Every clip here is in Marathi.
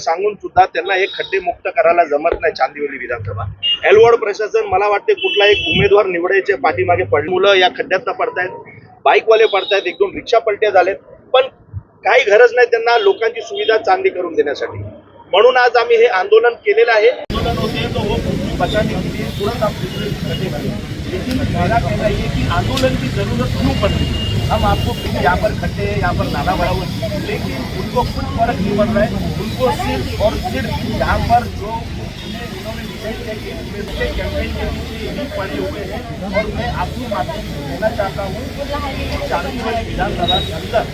सांगून सुद्धा त्यांना हे खड्डे मुक्त करायला जमत नाही चांदिवली विधानसभा. एलवॉर्ड प्रशासन मला वाटते कुठला एक उमेदवार निवडायचे पाठीमागे पड मुलं या खड्ड्यात पडतायत बाईकवाले पडतायत एक दोन रिक्षा पलट्या झालेत पण काही गरज नाही त्यांना लोकांची सुविधा चांगली करून देण्यासाठी. म्हणून आज आम्ही हे आंदोलन केलेलं आहे. आंदोलन होते तो वो बचाने तुरंत आप दूसरे खड्डे लेकिन मेरा कहना ये कि आंदोलन की जरूरत क्यों पड़ रही है? हम आपको यहाँ पर खड्डे यहाँ पर नाला भरा हुआ। लेकिन उनको कुछ फ़र्क नहीं पड़ रहा है। उनको सिर्फ़ और सिर्फ़ यहाँ पर जो कैंपेन के पीछे पड़े हुए हैं, और मैं आपके माध्यम से कहना चाहता हूँ कि चांदी वाली विधानसभा के अंदर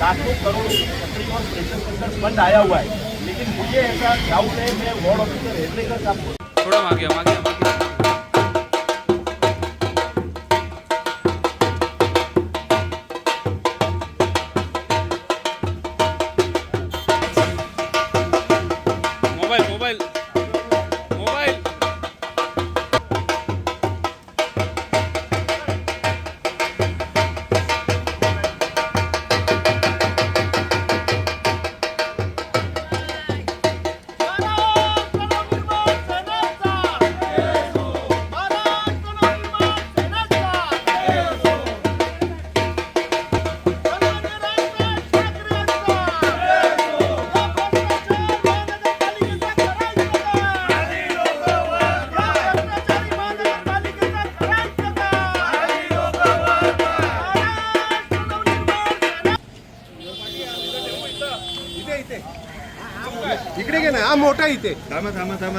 लाखों करोड़ छतरी और प्रेशर कुकर फंड आया हुआ है। लेकिन मुझे ऐसा डाउट है, मैं वार्ड ऑफिसर हेडलेकर साहब को थोड़ा मागे मागे इकडे घे ना हा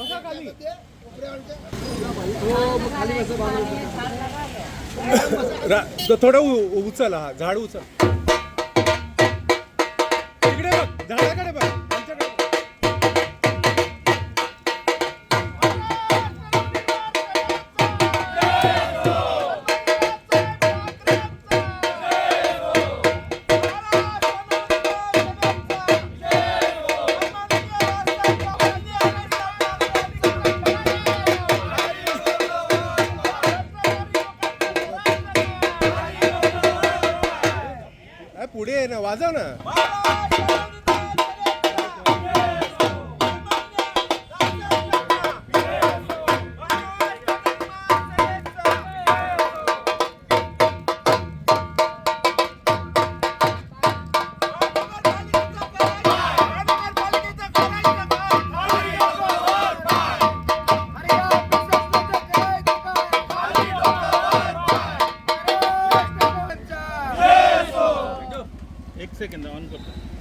मोठा इथे रा- थोडं उचल हा झाड उचल. पुढे ये ना वाजव ना.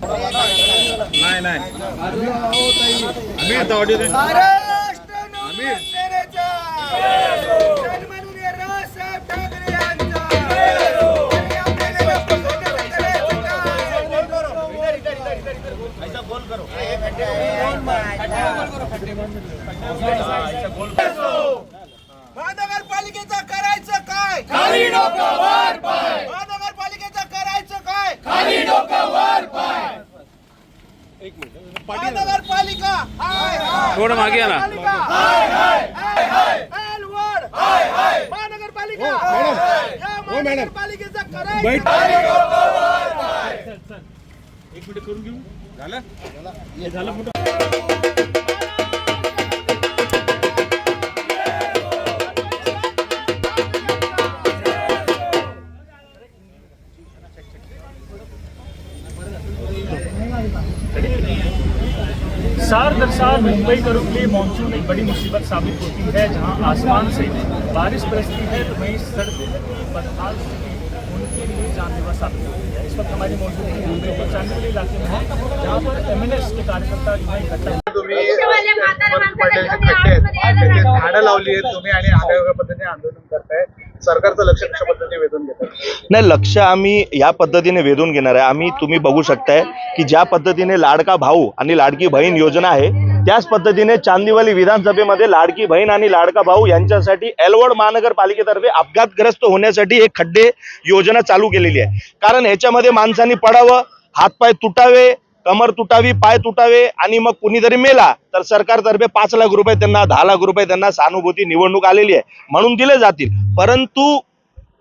नाही नाही. आम्ही आता ऑडिओ महाराष्ट्र थोडं मागे या ना पालिका हाय हाय हाय हाय एलवड हाय हाय महानगरपालिका हो, मॅडम. या मॅडम. महानगरपालिकेचं करायचं बैठ एक मिनिट करून घेऊ झालं झालं मोठं साल दर साल मुंबई करों के लिए मानसून एक बड़ी मुसीबत साबित होती है जहां आसमान से बारिश बरसती है तो वहीं सड़क बदहाल उनके लिए जानलेवा साबित होती है इस वक्त हमारी मौजूद है मुंबई के चांदीवली इलाके में है जहाँ पर एमएनएस के कार्यकर्ता जो है इकट्ठा तुम्ही. झाडं लावली आहेत तुम्ही आणि आंदोलन करताय सरकारचं लक्ष कशा पद्धतीने वेधून घेतात? नाही लक्ष आम्ही या पद्धतीने वेधून घेणार आहे. आम्ही तुम्ही बघू शकताय की ज्या पद्धतीने लाडका भाऊ आणि लाडकी बहीण योजना आहे त्याच पद्धतीने चांदीवली विधानसभेमध्ये लाडकी बहीण आणि लाडका भाऊ यांच्यासाठी एलवड महानगरपालिकेतर्फे अपघातग्रस्त होण्यासाठी एक खड्डे योजना चालू केलेली आहे. कारण ह्याच्यामध्ये माणसांनी पडावं हातपाय तुटावे कमर तुटावी पाय तुटावे आणि मग कुणीतरी मेला तर सरकारतर्फे पाच लाख रुपये त्यांना दहा लाख रुपये त्यांना सहानुभूती निवडणूक आलेली आहे म्हणून दिले जातील. परंतु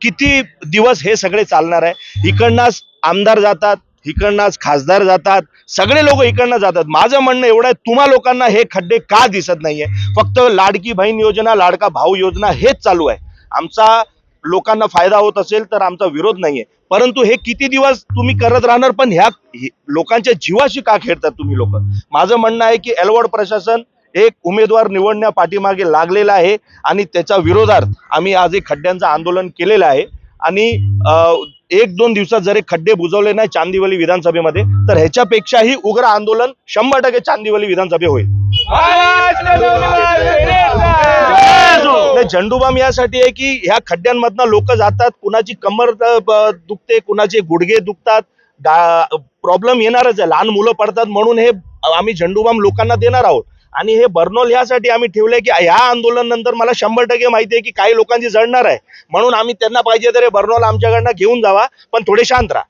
किती दिवस हे सगळे चालणार आहे? इकडनंच आमदार जातात इकडनंच खासदार जातात सगळे लोक इकडनं जातात. माझं म्हणणं एवढं आहे तुम्हा लोकांना हे खड्डे का दिसत नाहीये? फक्त लाडकी बहीण योजना लाडका भाऊ योजना हेच चालू आहे. आमचा लोकांना फायदा होत असेल तर आमचा विरोध नाहीये. परंतु हे किती दिवस तुम्ही करत राहणार पण ह्या लोकांच्या जीवाशी का खेळतात तुम्ही लोक? माझं म्हणणं आहे की एलवड प्रशासन एक उमेदवार निवडण्या पाठीमागे लागलेला आहे आणि त्याच्या विरोधात आम्ही आज एक खड्ड्यांचं आंदोलन केलेलं आहे. आणि एक दोन दिवसात जरी खड्डे बुजवले नाही चांदिवली विधानसभेमध्ये तर ह्याच्यापेक्षाही उग्र आंदोलन शंभर टक्के चांदिवली विधानसभे होईल. झंडूबाम यासाठी आहे की ह्या खड्ड्यांमधनं लोक जातात कुणाची कमर दुखते कुणाचे गुडघे दुखतात प्रॉब्लेम येणारच आहे. लहान मुलं पडतात म्हणून हे आम्ही झंडूबाम लोकांना देणार आहोत. आणि हे बर्नोल ह्यासाठी आम्ही ठेवलंय की ह्या आंदोलन नंतर मला शंभर टक्के माहिती आहे की काही लोकांची जळणार आहे. म्हणून आम्ही त्यांना पाहिजे तर हे बर्नोल आमच्याकडनं घेऊन जावा पण थोडे शांत राहा.